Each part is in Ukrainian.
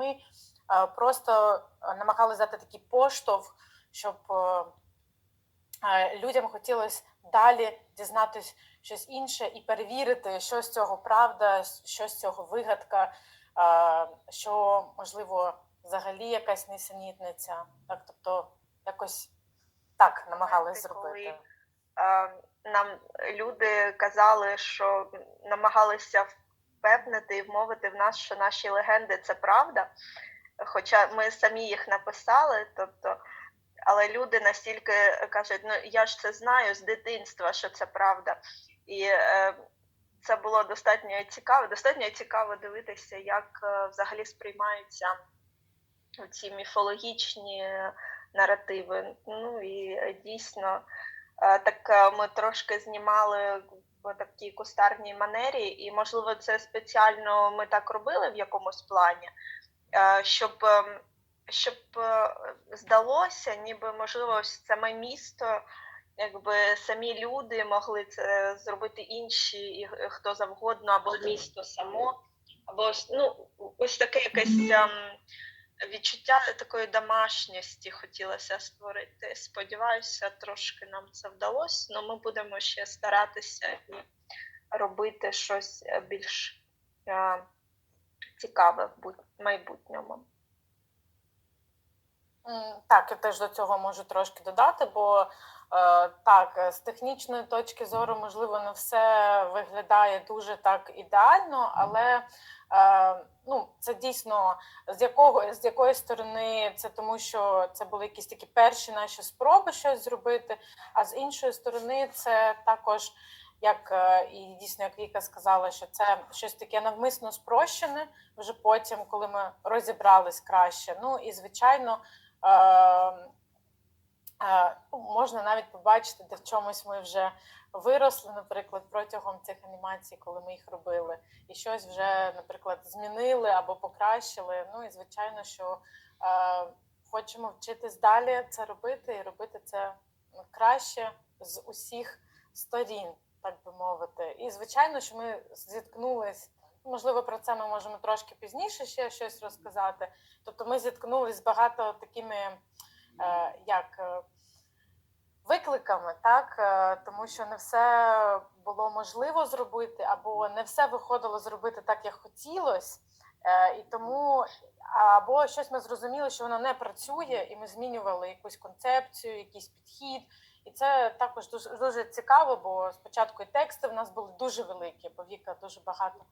ми е, просто намагалися дати такий поштовх, щоб е, е, людям хотілося далі дізнатись щось інше і перевірити, що з цього правда, що з цього вигадка, е, що можливо взагалі якась несенітниця. Так, тобто якось так намагалися зробити. е, нам люди казали, що намагалися впевнити і вмовити в нас, що наші легенди це правда. Хоча ми самі їх написали, тобто, але люди настільки кажуть, ну я ж це знаю з дитинства, що це правда. І е, це було достатньо цікаво. Достатньо цікаво дивитися, як е, взагалі сприймаються ці міфологічні наративи. Ну і е, дійсно, е, так е, ми трошки знімали в такій кустарній манері, і можливо, це спеціально ми так робили в якомусь плані, е, щоб. ем, Щоб е, здалося, ніби можливо саме місто, якби самі люди могли це зробити інші, і хто завгодно, або місто само, або ну, ось таке якесь відчуття такої домашньості хотілося створити. Сподіваюся, трошки нам це вдалося, але ми будемо ще старатися і робити щось е, більш е, цікаве в майбутньому. Так, я теж до цього можу трошки додати, бо е, так, е, з технічної точки зору, можливо, не все виглядає дуже так ідеально, але е, ну, це дійсно з якого з якої сторони це тому, що це були якісь такі перші наші спроби щось зробити. А з іншої сторони, це також. Як е, і дійсно, як Віка сказала, що це щось таке навмисно спрощене вже потім, коли ми розібрались краще. Ну і звичайно, е, е, можна навіть побачити, де в чомусь ми вже виросли, наприклад, протягом цих анімацій, коли ми їх робили, і щось вже, наприклад, змінили або покращили. Ну і звичайно, що е, хочемо вчитись далі це робити і робити це ну, краще з усіх сторін, так би мовити. І звичайно, що ми зіткнулись. Можливо, про це ми можемо трошки пізніше ще щось розказати. Тобто ми зіткнулись з багато такими е, як е, викликами, так е, тому що не все було можливо зробити, або не все виходило зробити так, як хотілося. Е, і тому або щось ми зрозуміли, що воно не працює, і ми змінювали якусь концепцію, якийсь підхід. І це також дуже дуже цікаво, бо спочатку і тексти в нас були дуже великі, бо Віка дуже багато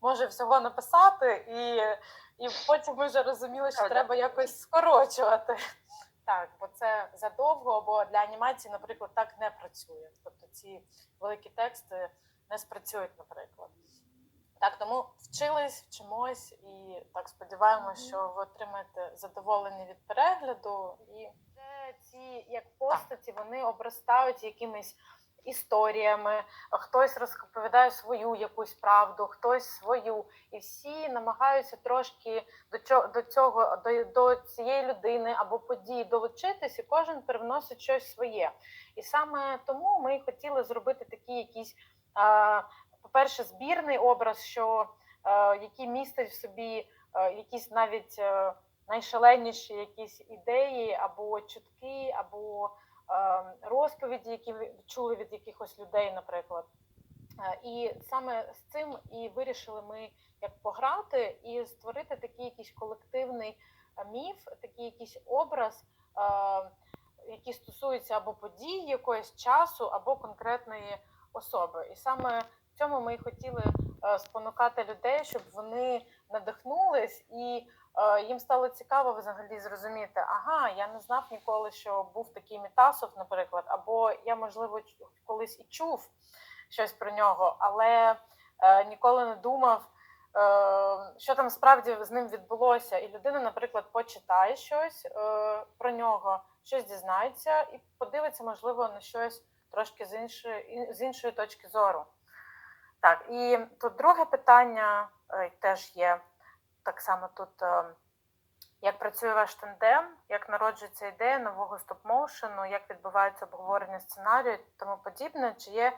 може всього написати, і, і потім ми вже розуміли, що треба якось скорочувати. Так, бо це задовго, бо для анімації, наприклад, так не працює. Тобто ці великі тексти не спрацюють, наприклад. Так, тому вчились, вчимось і так сподіваємося, що ви отримаєте задоволення від перегляду. І це ці як постаті вони обростають якимись історіями. Хтось розповідає свою якусь правду, хтось свою, і всі намагаються трошки до цього до цього до, до цієї людини або події долучитись, і кожен привносить щось своє. І саме тому ми хотіли зробити такі якісь. е, по-перше, збірний образ, що е, який містить в собі е, якісь навіть е, найшаленіші якісь ідеї, або чутки, або розповіді, які ви чули від якихось людей, наприклад. Е, І саме з цим і вирішили ми як пограти і створити такий якийсь колективний е, міф, такий якийсь образ, е, який стосується або подій якогось часу, або конкретної особи. І саме в цьому ми і хотіли е, спонукати людей, щоб вони надихнулись і е, їм стало цікаво взагалі зрозуміти, ага, я не знав ніколи, що був такий Мітасов, наприклад, або я, можливо, колись і чув щось про нього, але е, ніколи не думав, е, що там справді з ним відбулося. І людина, наприклад, почитає щось е, про нього, щось дізнається і подивиться, можливо, на щось трошки з іншої, з іншої точки зору. Так, і тут друге питання теж є так само тут. е, Як працює ваш тандем, як народжується ідея нового стоп-моушену, як відбувається обговорення сценарію і тому подібне? Чи є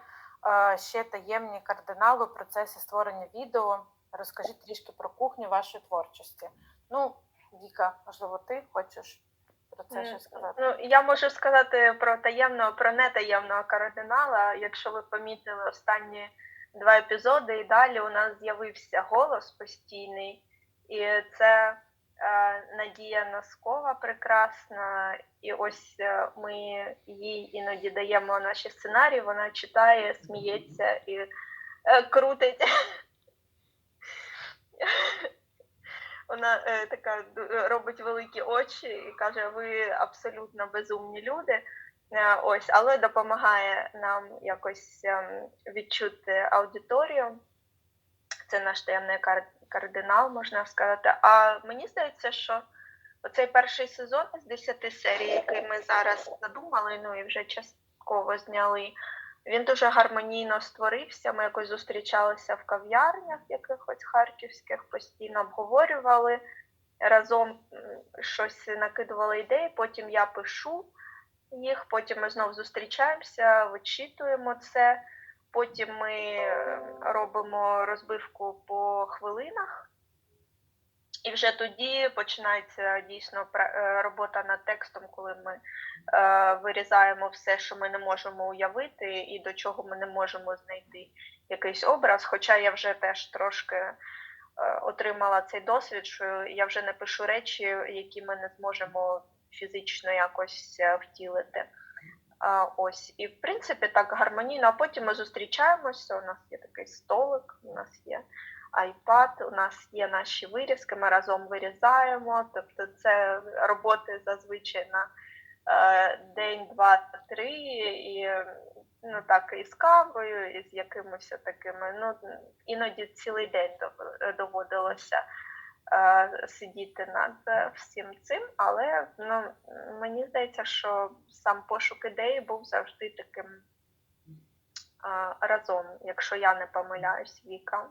е, ще таємні кардинали у процесі створення відео? Розкажіть трішки про кухню вашої творчості. Ну, Віка, можливо, ти хочеш про це щось сказати? Ну, я можу сказати про таємного, про нетаємного кардинала. Якщо ви помітили останні два епізоди, і далі у нас з'явився голос постійний, і це е, Надія Носкова прекрасна. І ось е, ми їй іноді даємо наші сценарії, вона читає, сміється і е, крутить. Вона така робить великі очі і каже: ви абсолютно безумні люди. Е, ось, але допомагає нам якось ем, відчути аудиторію. Це наш таємний кардинал, можна сказати. А мені здається, що оцей перший сезон з 10 серій, який ми зараз задумали, ну і вже частково зняли, він дуже гармонійно створився. Ми якось зустрічалися в кав'ярнях якихось харківських, постійно обговорювали разом щось накидували ідеї, потім я пишу їх, потім ми знову зустрічаємося, вичитуємо це. Потім ми е, робимо розбивку по хвилинах, і вже тоді починається дійсно е, робота над текстом, коли ми е, вирізаємо все, що ми не можемо уявити, і до чого ми не можемо знайти якийсь образ. Хоча я вже теж трошки е, отримала цей досвід, що я вже не пишу речі, які ми не зможемо фізично якось е, втілити. Ось, і в принципі так гармонійно, а потім ми зустрічаємося. У нас є такий столик, у нас є iPad, у нас є наші вирізки, ми разом вирізаємо. Тобто це роботи зазвичай на е, день, два, три, і ну так і з кавою, і з якимось такими. Ну іноді цілий день доводилося сидіти над е, всім цим, але ну, мені здається, що сам пошук ідеї був завжди таким е, разом, якщо я не помиляюсь, Віка.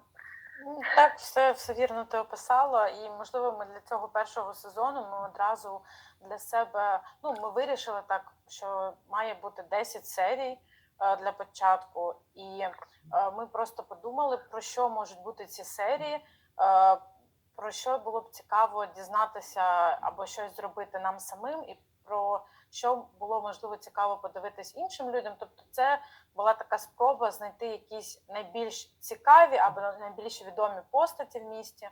Ну, Так, все, все вірно ти описала. І можливо, ми для цього першого сезону ми одразу для себе ну, ми вирішили так, що має бути 10 серій е, для початку. І е, ми просто подумали, про що можуть бути ці серії, е, про що було б цікаво дізнатися або щось зробити нам самим, і про що було можливо цікаво подивитись іншим людям. Тобто, це була така спроба знайти якісь найбільш цікаві або найбільш відомі постаті в місті,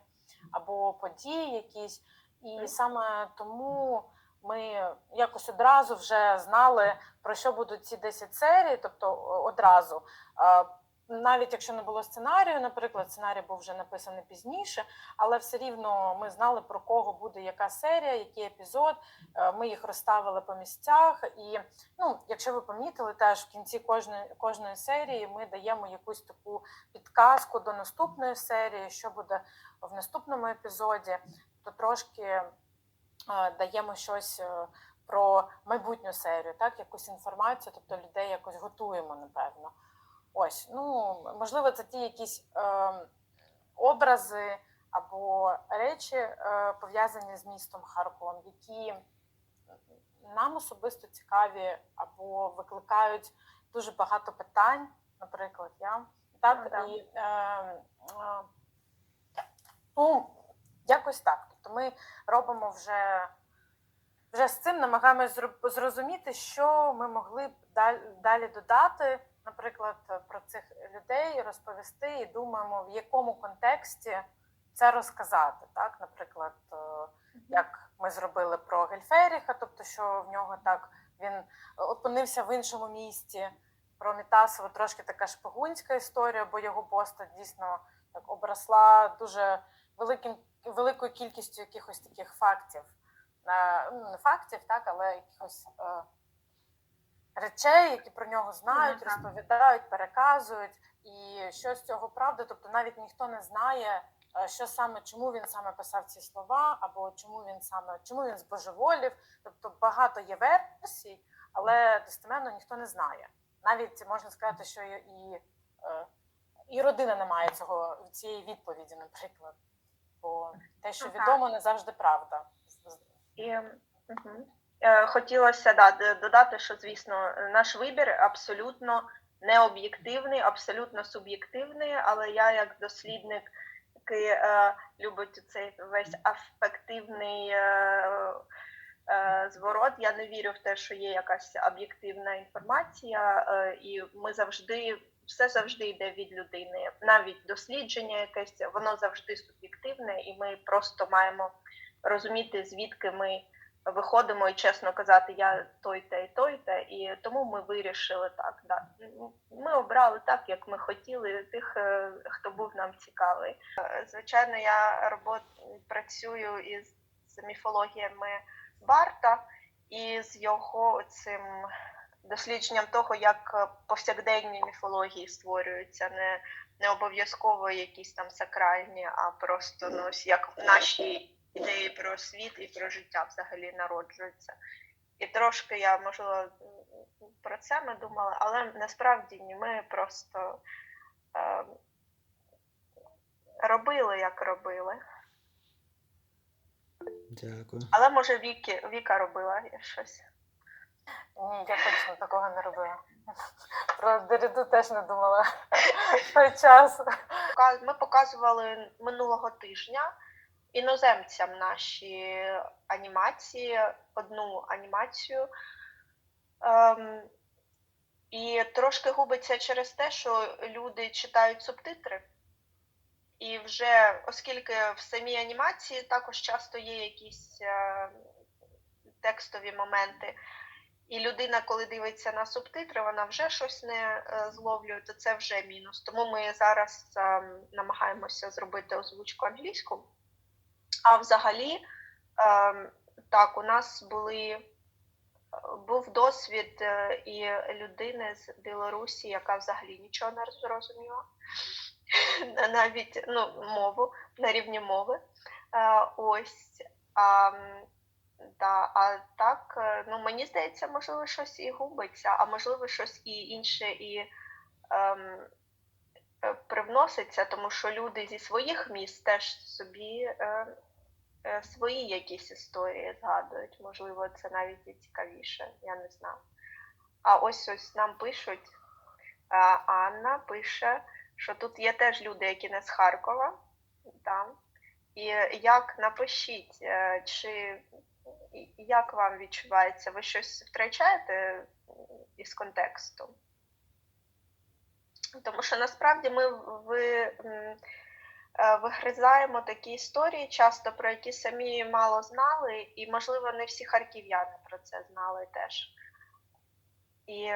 або події якісь. І саме тому ми якось одразу вже знали, про що будуть ці 10 серій, тобто одразу. Навіть якщо не було сценарію, наприклад, сценарій був вже написаний пізніше, але все рівно ми знали про кого буде яка серія, який епізод. Е, Ми їх розставили по місцях, і ну, якщо ви помітили, теж в кінці кожної кожної серії ми даємо якусь таку підказку до наступної серії, що буде в наступному епізоді, то трошки е, даємо щось е, про майбутню серію, так, якусь інформацію, тобто людей якось готуємо, напевно. Ось, ну можливо, це ті якісь е, образи або речі е, пов'язані з містом Харковом, які нам особисто цікаві або викликають дуже багато питань, наприклад, я. Так Ну, і е, е, ну, якось так. Тобто ми робимо вже, вже з цим, намагаємось зрозуміти, що ми могли б далі, далі додати, наприклад, про цих людей розповісти і думаємо, в якому контексті це розказати. Так, наприклад, е, як ми зробили про Гельферіха, тобто, що в нього так він опинився в іншому місті. Про Мітасова трошки така шпигунська історія, бо його постать дійсно так обросла дуже великим великою кількістю якихось таких фактів. Е, ну, не фактів, так, але якихось е, речей, які про нього знають, розповідають, переказують. І що з цього правда, тобто навіть ніхто не знає, е, що саме, чому він саме писав ці слова, або чому він саме чому він збожеволів. Тобто багато є версій, але достеменно ніхто не знає. Навіть можна сказати, що і, і, е, родина не має цього цієї відповіді, наприклад. Бо те, що Ну, відомо, не завжди правда. І угу. Е, хотілося да, додати, що звісно, наш вибір абсолютно не об'єктивний, абсолютно суб'єктивний, але я, як дослідник навпаки е, любить цей весь афективний е, е, зворот. Я не вірю в те, що є якась об'єктивна інформація, е, і ми завжди. Все завжди йде від людини, навіть дослідження якесь, воно завжди суб'єктивне, і ми просто маємо розуміти, звідки ми виходимо і чесно казати, я той те і той те, і тому ми вирішили так. Да. Ми обрали так, як ми хотіли, тих, е, хто був нам цікавий. Е, Звичайно, я робот... працюю із міфологіями Барта і з його цим дослідженням того, як повсякденні міфології створюються, не, не обов'язково якісь там сакральні, а просто ну, як наші ідеї про світ і про життя взагалі народжуються. І трошки я, можливо, про це ми думали, але насправді ні, ми просто е, робили, як робили. Дякую. Але може Віки, Віка робила щось. Ні, я точно такого не робила. Про Деріду теж не думала в той час. Ми показували минулого тижня іноземцям наші анімації, одну анімацію. Ем, і трошки губиться через те, що люди читають субтитри. І вже, оскільки в самій анімації також часто є якісь е, текстові моменти, і людина, коли дивиться на субтитри, вона вже щось не е, зловлює, то це вже мінус. Тому ми зараз е, намагаємося зробити озвучку англійську. А взагалі, е, так, у нас були, був досвід е, і людини з Білорусі, яка взагалі нічого не зрозуміла, навіть ну, мову на рівні мови. Е, Ось. А, да, а так, е, ну мені здається, можливо, щось і губиться, а можливо, щось і інше і ем, е, привноситься, тому що люди зі своїх міст теж собі е, е, свої якісь історії згадують. Можливо, це навіть і цікавіше, я не знаю. А ось ось нам пишуть, е, Анна пише, що тут є теж люди, які не з Харкова. Да. І як напишіть, е, чи як вам відчувається? Ви щось втрачаєте із контексту? Тому що насправді ми ви, е, вигризаємо такі історії, часто про які самі мало знали, і, можливо, не всі харків'яни про це знали теж. І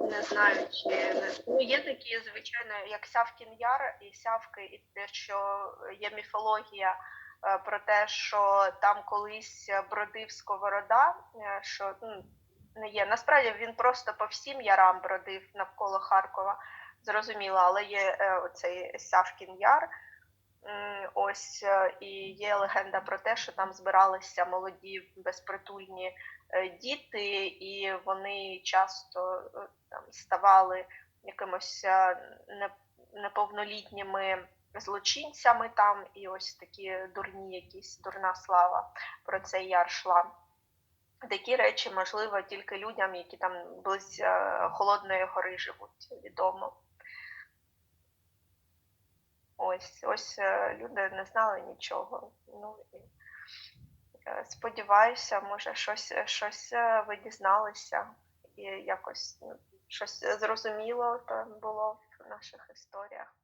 не знаю, чи ну, є такі, звичайно, як Сявкін Яр і Сявки, і те, що є міфологія е, про те, що там колись бродив Сковорода, е, що ну, не є. Насправді він просто по всім ярам бродив навколо Харкова, зрозуміло, але є е, оцей Сявкін Яр. Ось е, і є легенда про те, що там збиралися молоді безпритульні е, діти, і вони часто там ставали якимось неповнолітніми злочинцями там, і ось такі дурні, якісь дурна слава про цей яр шла. Такі речі, можливо, тільки людям, які там близь е, Холодної гори живуть, відомо. Ось, ось е, люди не знали нічого. Ну, і, е, сподіваюся, може, щось, щось ви дізналися і якось ну, щось зрозуміло там було в наших історіях.